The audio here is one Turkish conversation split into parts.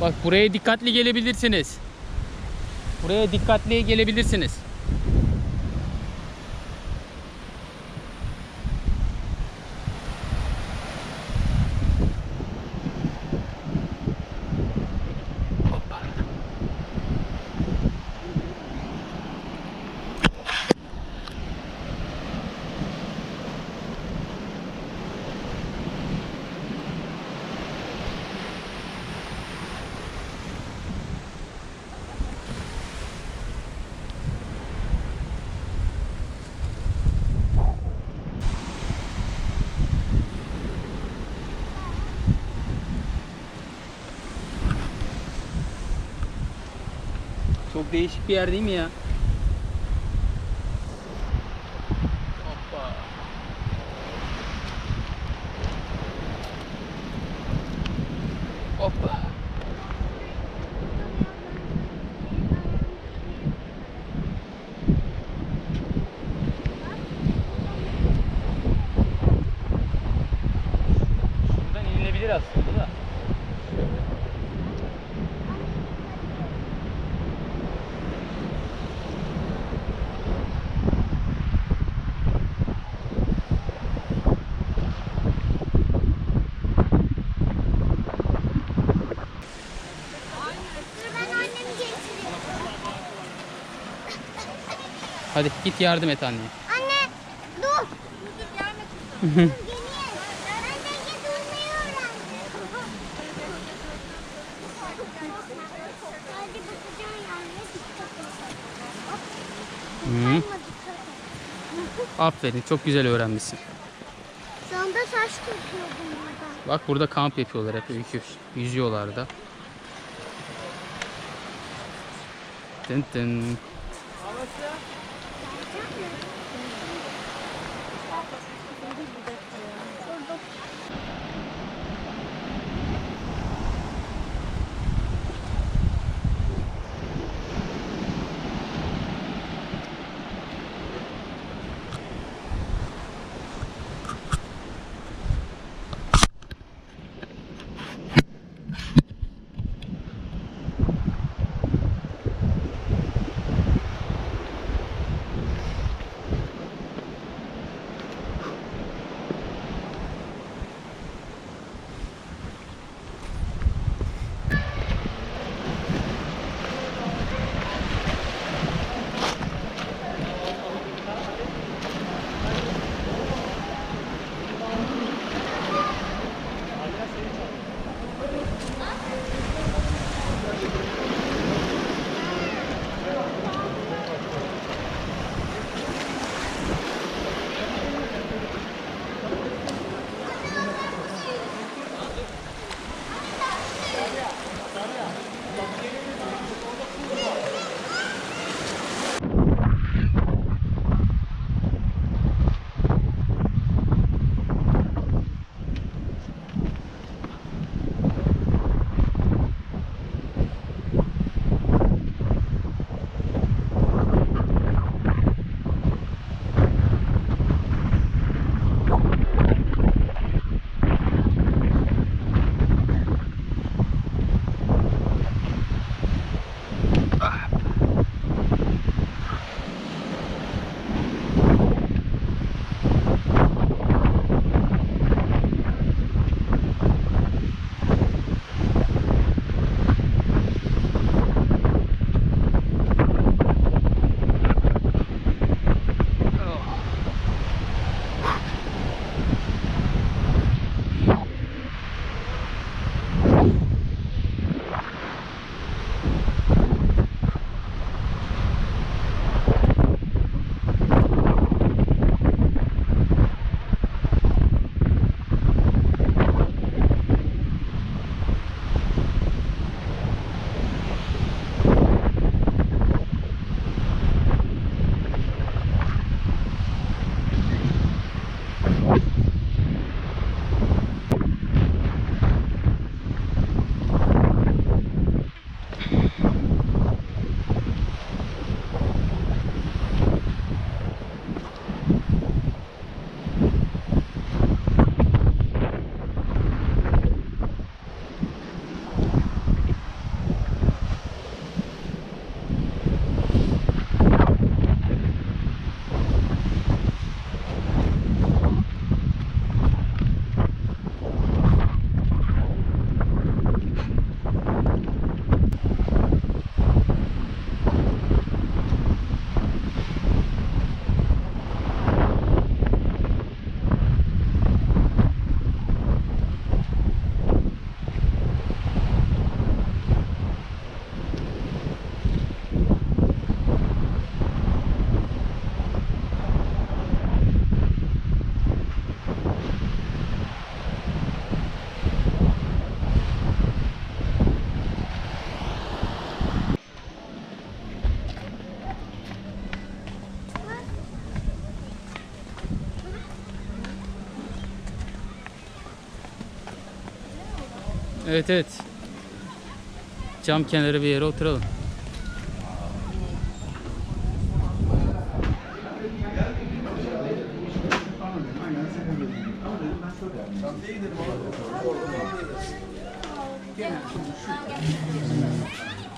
Bak buraya dikkatli gelebilirsiniz. Buraya dikkatli gelebilirsiniz. Çok değişik bir yer değil mi ya? Hoppa. Hoppa. Şuradan inilebilir aslında da. Git yardım et anneye. Anne dur. Hop. Hı. Aferin çok güzel öğrenmişsin. Sonunda saç döküyordum burada. Bak burada kamp yapıyorlar hep öykü. Yüzüyorlar da. Tın tın. Thank you. Evet evet. Cam kenarı bir yere oturalım.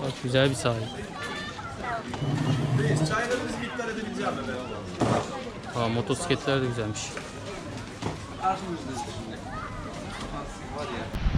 Bak güzel bir sahil. Ben? Aa, motosikletler de güzelmiş. Anne.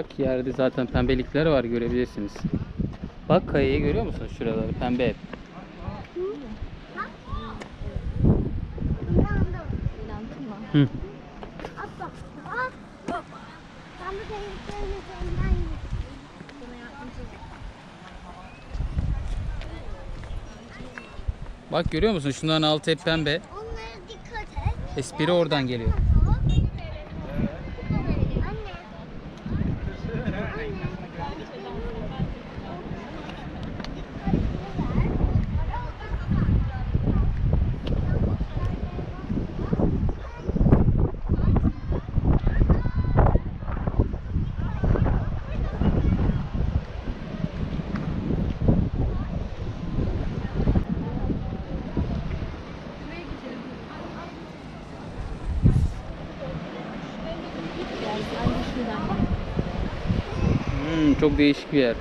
Bak yerde zaten pembelikler var görebilirsiniz. Bak kayayı görüyor musunuz şuraları pembe hep. Hı. Bak görüyor musun şunların altı hep pembe. Onlara dikkat et. Espri oradan geliyor. Anne. Çok değişik bir yer.